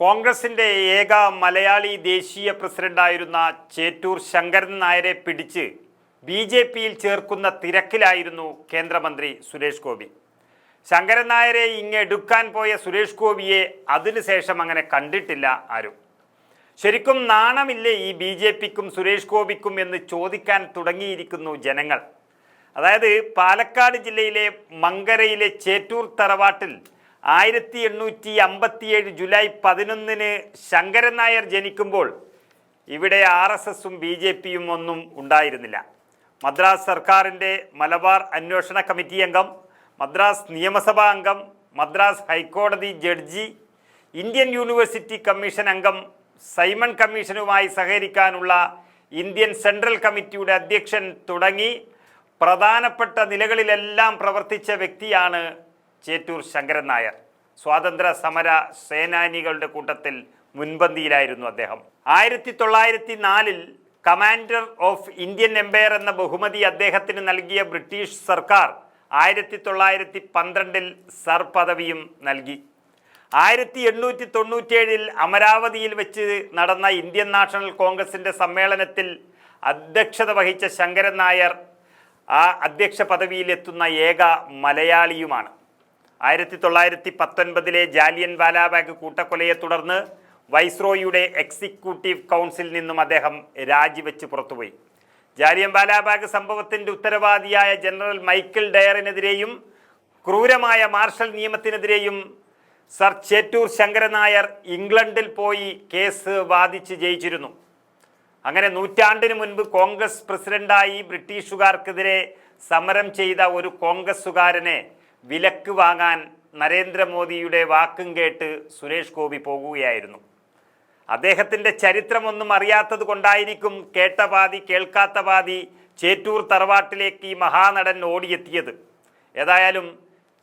കോൺഗ്രസിന്റെ ഏക മലയാളി ദേശീയ പ്രസിഡന്റായിരുന്ന ചേറ്റൂർ ശങ്കരൻ നായരെ പിടിച്ച് ബി ജെ പിയിൽ ചേർക്കുന്ന തിരക്കിലായിരുന്നു കേന്ദ്രമന്ത്രി സുരേഷ് ഗോപി. ശങ്കരൻ നായരെ ഇങ്ങെടുക്കാൻ പോയ സുരേഷ് ഗോപിയെ അതിനുശേഷം അങ്ങനെ കണ്ടിട്ടില്ല ആരും. ശരിക്കും നാണമില്ലേ ഈ ബി ജെ പിക്കും സുരേഷ് ഗോപിക്കും എന്ന് ചോദിക്കാൻ തുടങ്ങിയിരിക്കുന്നു ജനങ്ങൾ. അതായത് പാലക്കാട് ജില്ലയിലെ മങ്കരയിലെ ചേറ്റൂർ തറവാട്ടിൽ ആയിരത്തി എണ്ണൂറ്റി അമ്പത്തിയേഴ് ജൂലൈ പതിനൊന്നിന് ശങ്കരൻ നായർ ജനിക്കുമ്പോൾ ഇവിടെ ആർ എസ് എസും ബി ജെ പിയും ഒന്നും ഉണ്ടായിരുന്നില്ല. മദ്രാസ് സർക്കാരിന്റെ മലബാർ അന്വേഷണ കമ്മിറ്റി അംഗം മദ്രാസ് നിയമസഭാ അംഗം മദ്രാസ് ഹൈക്കോടതി ജഡ്ജി ഇന്ത്യൻ യൂണിവേഴ്സിറ്റി കമ്മീഷൻ അംഗം സൈമൺ കമ്മീഷനുമായി സഹകരിക്കാനുള്ള ഇന്ത്യൻ സെൻട്രൽ കമ്മിറ്റിയുടെ അധ്യക്ഷൻ തുടങ്ങി. പ്രധാനപ്പെട്ട നിലകളിലെല്ലാം പ്രവർത്തിച്ച വ്യക്തിയാണ് ചേറ്റൂർ ശങ്കരൻ നായർ. സ്വാതന്ത്ര്യ സമര സേനാനികളുടെ കൂട്ടത്തിൽ മുൻപന്തിയിലായിരുന്നു അദ്ദേഹം. ആയിരത്തി തൊള്ളായിരത്തി നാലിൽ കമാൻഡർ ഓഫ് ഇന്ത്യൻ എംപയർ എന്ന ബഹുമതി അദ്ദേഹത്തിന് നൽകിയ ബ്രിട്ടീഷ് സർക്കാർ ആയിരത്തി തൊള്ളായിരത്തി പന്ത്രണ്ടിൽ സർ പദവിയും നൽകി. ആയിരത്തി എണ്ണൂറ്റി തൊണ്ണൂറ്റേഴിൽ അമരാവതിയിൽ വെച്ച് നടന്ന ഇന്ത്യൻ നാഷണൽ കോൺഗ്രസിന്റെ സമ്മേളനത്തിൽ അധ്യക്ഷത വഹിച്ച ശങ്കരൻ നായർ ആ അധ്യക്ഷ പദവിയിലെത്തുന്ന ഏക മലയാളിയുമാണ്. ആയിരത്തി തൊള്ളായിരത്തി പത്തൊൻപതിലെ ജാലിയൻ വാലാബാഗ് കൂട്ടക്കൊലയെ തുടർന്ന് വൈസ്രോയിയുടെ എക്സിക്യൂട്ടീവ് കൗൺസിലിൽ നിന്നും അദ്ദേഹം രാജിവെച്ച് പുറത്തുപോയി. ജാലിയൻ വാലാബാഗ് സംഭവത്തിന്റെ ഉത്തരവാദിയായ ജനറൽ മൈക്കിൾ ഡയറിനെതിരെയും ക്രൂരമായ മാർഷൽ നിയമത്തിനെതിരെയും സർ ചേറ്റൂർ ശങ്കരനായർ ഇംഗ്ലണ്ടിൽ പോയി കേസ് വാദിച്ച് ജയിച്ചിരുന്നു. അങ്ങനെ നൂറ്റാണ്ടിന് മുൻപ് കോൺഗ്രസ് പ്രസിഡന്റായി ബ്രിട്ടീഷുകാർക്കെതിരെ സമരം ചെയ്ത ഒരു കോൺഗ്രസ്സുകാരനെ വിലക്ക് വാങ്ങാൻ നരേന്ദ്രമോദിയുടെ വാക്കും കേട്ട് സുരേഷ് ഗോപി പോകുകയായിരുന്നു. അദ്ദേഹത്തിന്റെ ചരിത്രമൊന്നും അറിയാത്തത് കൊണ്ടായിരിക്കും കേട്ട പാതി കേൾക്കാത്ത പാതി ചേറ്റൂർ തറവാട്ടിലേക്ക് ഈ മഹാനടൻ ഓടിയെത്തിയത്. ഏതായാലും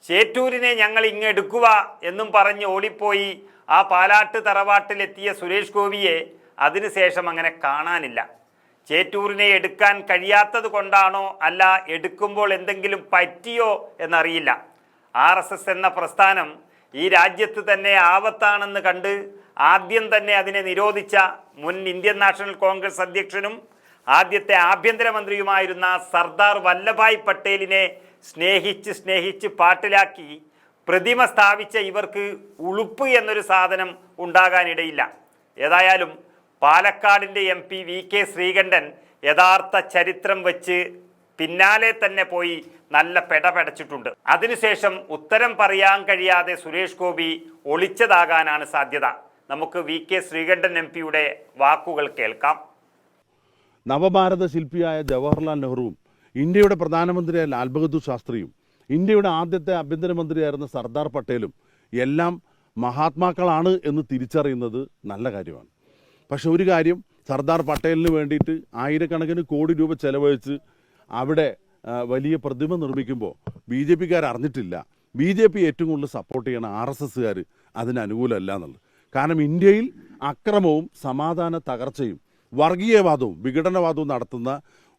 ചേറ്റൂരിനെ ഞങ്ങൾ ഇങ്ങെടുക്കുക എന്നും പറഞ്ഞ് ഓടിപ്പോയി ആ പാലാട്ട് തറവാട്ടിലെത്തിയ സുരേഷ് ഗോപിയെ അതിനുശേഷം അങ്ങനെ കാണാനില്ല. ചേറ്റൂരിനെ എടുക്കാൻ കഴിയാത്തത് കൊണ്ടാണോ അല്ല എടുക്കുമ്പോൾ എന്തെങ്കിലും പറ്റിയോ എന്നറിയില്ല. ആർ എസ് എസ് എന്ന പ്രസ്ഥാനം ഈ രാജ്യത്ത് തന്നെ ആപത്താണെന്ന് കണ്ട് ആദ്യം തന്നെ അതിനെ നിരോധിച്ച മുൻ ഇന്ത്യൻ നാഷണൽ കോൺഗ്രസ് അധ്യക്ഷനും ആദ്യത്തെ ആഭ്യന്തരമന്ത്രിയുമായിരുന്ന സർദാർ വല്ലഭായ് പട്ടേലിനെ സ്നേഹിച്ച് സ്നേഹിച്ച് പാട്ടിലാക്കി പ്രതിമ സ്ഥാപിച്ച ഇവർക്ക് ഉളുപ്പ് എന്നൊരു സാധനം ഉണ്ടാകാനിടയില്ല. ഏതായാലും പാലക്കാടിന്റെ M P V K Sreekandan യഥാർത്ഥ ചരിത്രം വെച്ച് പിന്നാലെ തന്നെ പോയി നല്ല പെടപെടച്ചിട്ടുണ്ട് അതിനുശേഷം ഉത്തരം പറയാൻ കഴിയാതെ സുരേഷ് ഗോപി ഒളിച്ചതാകാനാണ് സാധ്യത. നമുക്ക് വി കെ ശ്രീകണ്ഠൻ എം പിയുടെ വാക്കുകൾ കേൾക്കാം. നവഭാരത ശില്പിയായ ജവഹർലാൽ നെഹ്റുവും ഇന്ത്യയുടെ പ്രധാനമന്ത്രിയായ ലാൽ ബഹദൂർ ശാസ്ത്രിയും ഇന്ത്യയുടെ ആദ്യത്തെ ആഭ്യന്തരമന്ത്രിയായിരുന്ന സർദാർ പട്ടേലും എല്ലാം മഹാത്മാക്കളാണ് എന്ന് തിരിച്ചറിയുന്നത് നല്ല കാര്യമാണ്. പക്ഷെ ഒരു കാര്യം സർദാർ പട്ടേലിന് വേണ്ടിയിട്ട് ആയിരക്കണക്കിന് കോടി രൂപ ചെലവഴിച്ച് അവിടെ വലിയ പ്രതിമ നിർമ്മിക്കുമ്പോൾ ബി ജെ പിക്കാർ അറിഞ്ഞിട്ടില്ല. ബി ജെ പി ഏറ്റവും കൂടുതൽ സപ്പോർട്ട് ചെയ്യണ ആർ എസ് എസ്സുകാർ അതിന് അനുകൂലമല്ല എന്നുള്ളത്. കാരണം ഇന്ത്യയിൽ അക്രമവും സമാധാന തകർച്ചയും വർഗീയവാദവും വിഘടനവാദവും നടത്തുന്ന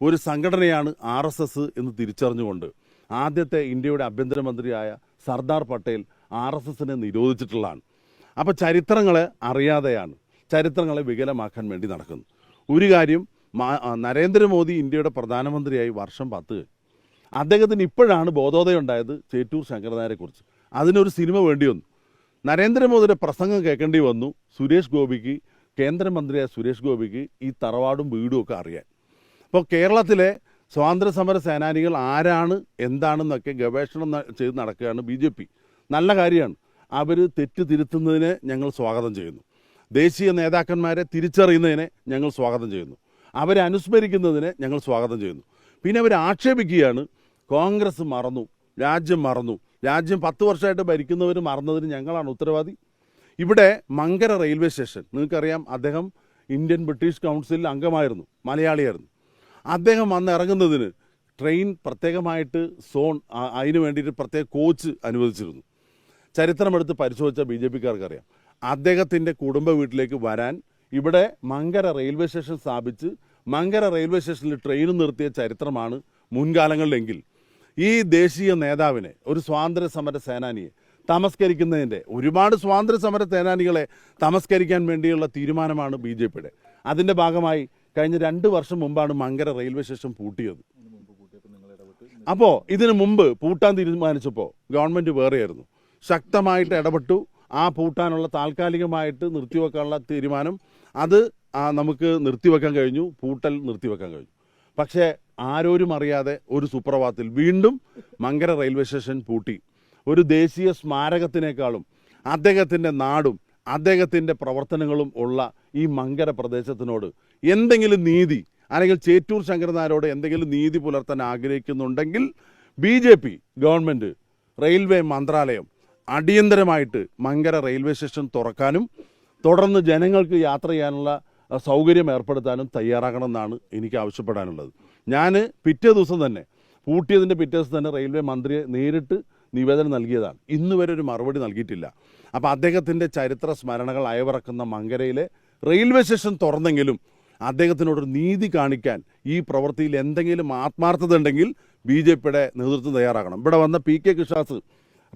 ഒരു സംഘടനയാണ് ആർ എസ് എസ് എന്ന് തിരിച്ചറിഞ്ഞുകൊണ്ട് ആദ്യത്തെ ഇന്ത്യയുടെ ആഭ്യന്തരമന്ത്രിയായ സർദാർ പട്ടേൽ ആർ എസ് എസിനെ നിരോധിച്ചിട്ടുള്ളതാണ്. അപ്പോൾ ചരിത്രങ്ങളെ അറിയാതെയാണ് ചരിത്രങ്ങളെ വികലമാക്കാൻ വേണ്ടി നടക്കുന്നു. ഒരു കാര്യം നരേന്ദ്രമോദി ഇന്ത്യയുടെ പ്രധാനമന്ത്രിയായി വർഷം പത്ത്. അദ്ദേഹത്തിന് ഇപ്പോഴാണ് ബോധോദയം ഉണ്ടായത് ചേറ്റൂർ ശങ്കരനായരെക്കുറിച്ച് അതിനൊരു സിനിമ വേണ്ടി വന്നു. നരേന്ദ്രമോദിയുടെ പ്രസംഗം കേൾക്കേണ്ടി വന്നു സുരേഷ് ഗോപിക്ക് കേന്ദ്രമന്ത്രിയായ സുരേഷ് ഗോപിക്ക് ഈ തറവാടും വീടും ഒക്കെ അറിയാൻ. അപ്പോൾ കേരളത്തിലെ സ്വാതന്ത്ര്യ സമര സേനാനികൾ ആരാണ് എന്താണെന്നൊക്കെ ഗവേഷണം ചെയ്ത് നടക്കുകയാണ് ബി ജെ പി. നല്ല കാര്യമാണ്. അവർ തെറ്റ് തിരുത്തുന്നതിനെ ഞങ്ങൾ സ്വാഗതം ചെയ്യുന്നു. ദേശീയ നേതാക്കന്മാരെ തിരിച്ചറിയുന്നതിനെ ഞങ്ങൾ സ്വാഗതം ചെയ്യുന്നു. അവരെ അനുസ്മരിക്കുന്നതിനെ ഞങ്ങൾ സ്വാഗതം ചെയ്യുന്നു. പിന്നെ അവർ ആക്ഷേപിക്കുകയാണ് കോൺഗ്രസ് മറന്നു രാജ്യം മറന്നു രാജ്യം പത്ത് വർഷമായിട്ട് ഭരിക്കുന്നവർ മറന്നതിന് ഞങ്ങളാണ് ഉത്തരവാദി. ഇവിടെ മങ്കര റെയിൽവേ സ്റ്റേഷൻ നിങ്ങൾക്കറിയാം അദ്ദേഹം ഇന്ത്യൻ ബ്രിട്ടീഷ് കൗൺസിലിൽ അംഗമായിരുന്നു മലയാളിയായിരുന്നു. അദ്ദേഹം വന്ന് ഇറങ്ങുന്നതിന് ട്രെയിൻ പ്രത്യേകമായിട്ട് സോൺ അതിന് വേണ്ടിയിട്ട് പ്രത്യേക കോച്ച് അനുവദിച്ചിരുന്നു. ചരിത്രമെടുത്ത് പരിശോധിച്ച ബി ജെ പിക്കാർക്ക് അറിയാം അദ്ദേഹത്തിന്റെ കുടുംബ വീട്ടിലേക്ക് വരാൻ ഇവിടെ മങ്കര റെയിൽവേ സ്റ്റേഷൻ സ്ഥാപിച്ച് മങ്കര റെയിൽവേ സ്റ്റേഷനിൽ ട്രെയിൻ നിർത്തിയ ചരിത്രമാണ് മുൻകാലങ്ങളിലെങ്കിൽ. ഈ ദേശീയ നേതാവിനെ ഒരു സ്വാതന്ത്ര്യ സമര സേനാനിയെ തമസ്കരിക്കുന്നതിന്റെ ഒരുപാട് സ്വാതന്ത്ര്യ സമര സേനാനികളെ തമസ്കരിക്കാൻ വേണ്ടിയുള്ള തീരുമാനമാണ് ബി ജെ പിയുടെ. അതിന്റെ ഭാഗമായി കഴിഞ്ഞ രണ്ട് വർഷം മുമ്പാണ് മങ്കര റെയിൽവേ സ്റ്റേഷൻ പൂട്ടിയത്. അപ്പോൾ ഇതിനു മുമ്പ് പൂട്ടാൻ തീരുമാനിച്ചപ്പോൾ ഗവൺമെന്റ് വേറെയായിരുന്നു. ശക്തമായിട്ട് ഇടപെട്ടു. ആ പൂട്ടാനുള്ള താൽക്കാലികമായിട്ട് നിർത്തിവെക്കാനുള്ള തീരുമാനം. അത് നമുക്ക് നിർത്തിവെക്കാൻ കഴിഞ്ഞു. പൂട്ടൽ നിർത്തിവെക്കാൻ കഴിഞ്ഞു. പക്ഷേ ആരോരും അറിയാതെ ഒരു സുപ്രഭാതത്തിൽ വീണ്ടും മങ്കര റെയിൽവേ സ്റ്റേഷൻ പൂട്ടി. ഒരു ദേശീയ സ്മാരകത്തിനേക്കാളും അദ്ദേഹത്തിന്റെ നാടും അദ്ദേഹത്തിന്റെ പ്രവർത്തനങ്ങളും ഉള്ള ഈ മങ്കര പ്രദേശത്തിനോട് എന്തെങ്കിലും നീതി അല്ലെങ്കിൽ ചേറ്റൂർ ശങ്കരനാരോട് എന്തെങ്കിലും നീതി പുലർത്താൻ ആഗ്രഹിക്കുന്നുണ്ടെങ്കിൽ B J P government railway മന്ത്രാലയം അടിയന്തരമായിട്ട് മങ്കര റെയിൽവേ സ്റ്റേഷൻ തുറക്കാനും തുടർന്ന് ജനങ്ങൾക്ക് യാത്ര ചെയ്യാനുള്ള സൗകര്യം ഏർപ്പെടുത്താനും തയ്യാറാകണമെന്നാണ് എനിക്ക് ആവശ്യപ്പെടാനുള്ളത്. ഞാൻ പിറ്റേ ദിവസം തന്നെ പൂട്ടിയതിന്റെ പിറ്റേ ദിവസം തന്നെ റെയിൽവേ മന്ത്രിയെ നേരിട്ട് നിവേദനം നൽകിയതാണ്. ഇന്ന് വരെ ഒരു മറുപടി നൽകിയിട്ടില്ല. അപ്പോൾ അദ്ദേഹത്തിന്റെ ചരിത്ര സ്മരണകൾ അയവിറക്കുന്ന മങ്കരയിലെ റെയിൽവേ സ്റ്റേഷൻ തുറന്നെങ്കിലും അദ്ദേഹത്തിനോടൊരു നീതി കാണിക്കാൻ ഈ പ്രവൃത്തിയിൽ എന്തെങ്കിലും ആത്മാർത്ഥത ഉണ്ടെങ്കിൽ ബി ജെ പിയുടെ നേതൃത്വം തയ്യാറാകണം. ഇവിടെ വന്ന P K കൃഷാസ്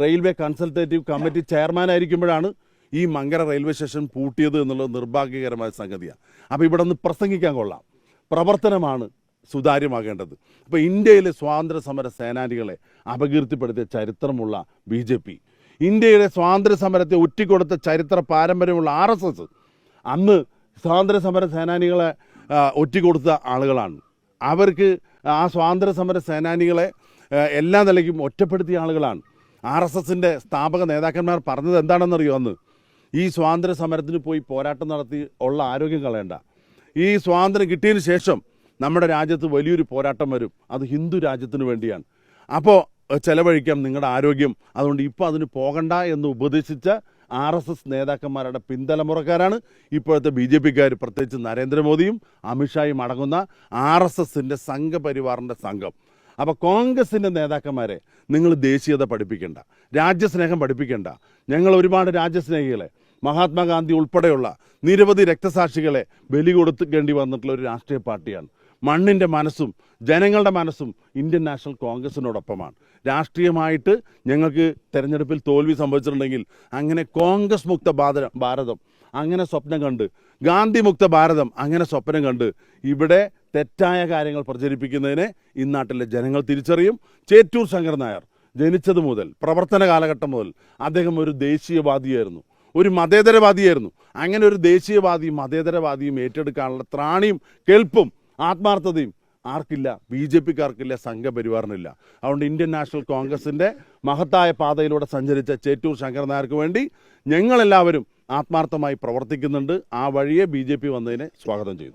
railway consultative committee ചെയർമാനായിരിക്കുമ്പോഴാണ് ഈ മങ്കര റെയിൽവേ സ്റ്റേഷൻ പൂട്ടിയത് എന്നുള്ളത് നിർഭാഗ്യകരമായ സംഗതിയാണ് അപ്പോൾ ഇവിടെ നിന്ന് പ്രസംഗിക്കാൻ കൊള്ളാം. പ്രവർത്തനമാണ് സുതാര്യമാകേണ്ടത്. അപ്പോൾ ഇന്ത്യയിലെ സ്വാതന്ത്ര്യ സമര സേനാനികളെ അപകീർത്തിപ്പെടുത്തിയ ചരിത്രമുള്ള ബി ജെ പി. ഇന്ത്യയുടെ സ്വാതന്ത്ര്യ സമരത്തെ ഒറ്റിക്കൊടുത്ത ചരിത്ര പാരമ്പര്യമുള്ള ആർ എസ് എസ് അന്ന് സ്വാതന്ത്ര്യ സമര സേനാനികളെ ഒറ്റിക്കൊടുത്ത ആളുകളാണ്. അവർക്ക് ആ സ്വാതന്ത്ര്യ സമര സേനാനികളെ എല്ലാ നിലയ്ക്കും ഒറ്റപ്പെടുത്തിയ ആളുകളാണ്. ആർ എസ് എസിന്റെ സ്ഥാപക നേതാക്കന്മാർ പറഞ്ഞത് എന്താണെന്നറിയോ അന്ന്? ഈ സ്വാതന്ത്ര്യ സമരത്തിന് പോയി പോരാട്ടം നടത്തി ഉള്ള ആരോഗ്യം കളയണ്ട. ഈ സ്വാതന്ത്ര്യം കിട്ടിയതിന് ശേഷം നമ്മുടെ രാജ്യത്ത് വലിയൊരു പോരാട്ടം വരും. അത് ഹിന്ദു രാജ്യത്തിന് വേണ്ടിയാണ്. അപ്പോൾ ചിലവഴിക്കാം നിങ്ങളുടെ ആരോഗ്യം. അതുകൊണ്ട് ഇപ്പോൾ അതിന് പോകണ്ട എന്ന് ഉപദേശിച്ച ആർ എസ് എസ് നേതാക്കന്മാരുടെ പിന്തലമുറക്കാരാണ് ഇപ്പോഴത്തെ ബി ജെ പിക്കാർ പ്രത്യേകിച്ച് നരേന്ദ്രമോദിയും അമിത്ഷായും അടങ്ങുന്ന ആർ എസ് എസിന്റെ സംഘപരിവാറിന്റെ സംഘം. അപ്പോൾ കോൺഗ്രസിന്റെ നേതാക്കന്മാരെ നിങ്ങൾ ദേശീയത പഠിപ്പിക്കേണ്ട രാജ്യസ്നേഹം പഠിപ്പിക്കേണ്ട. ഞങ്ങൾ ഒരുപാട് രാജ്യസ്നേഹികളെ മഹാത്മാഗാന്ധി ഉൾപ്പെടെയുള്ള നിരവധി രക്തസാക്ഷികളെ ബലി കൊടുക്കേണ്ടി വന്നിട്ടുള്ള ഒരു രാഷ്ട്രീയ പാർട്ടിയാണ്. മണ്ണിന്റെ മനസ്സും ജനങ്ങളുടെ മനസ്സും ഇന്ത്യൻ നാഷണൽ കോൺഗ്രസിനോടൊപ്പമാണ്. രാഷ്ട്രീയമായിട്ട് ഞങ്ങൾക്ക് തെരഞ്ഞെടുപ്പിൽ തോൽവി സംഭവിച്ചിട്ടുണ്ടെങ്കിൽ അങ്ങനെ കോൺഗ്രസ് മുക്ത ഭാരതം അങ്ങനെ സ്വപ്നം കണ്ട്. ഗാന്ധി മുക്ത ഭാരതം അങ്ങനെ സ്വപ്നം കണ്ട്. ഇവിടെ തെറ്റായ കാര്യങ്ങൾ പ്രചരിപ്പിക്കുന്നതിനെ ഇന്നാട്ടിലെ ജനങ്ങൾ തിരിച്ചറിയും. ചേറ്റൂർ ശങ്കർ നായർ ജനിച്ചത് മുതൽ പ്രവർത്തന കാലഘട്ടം മുതൽ അദ്ദേഹം ഒരു ദേശീയവാദിയായിരുന്നു. ഒരു മതേതരവാദിയായിരുന്നു. അങ്ങനെ ഒരു ദേശീയവാദിയും മതേതരവാദിയും ഏറ്റെടുക്കാനുള്ള ത്രാണിയും കെൽപ്പും ആത്മാർത്ഥതയും ആർക്കില്ല. ബി ജെ പിക്കാർക്കില്ല സംഘപരിവാറിനില്ല. അതുകൊണ്ട് ഇന്ത്യൻ നാഷണൽ കോൺഗ്രസിന്റെ മഹത്തായ പാതയിലൂടെ സഞ്ചരിച്ച ചേറ്റൂർ ശങ്കർ നായർക്ക് വേണ്ടി ഞങ്ങളെല്ലാവരും ആത്മാർത്ഥമായി പ്രവർത്തിക്കുന്നുണ്ട്. ആ വഴിയെ ബി ജെ പി വന്നതിനെ സ്വാഗതം ചെയ്യുന്നു.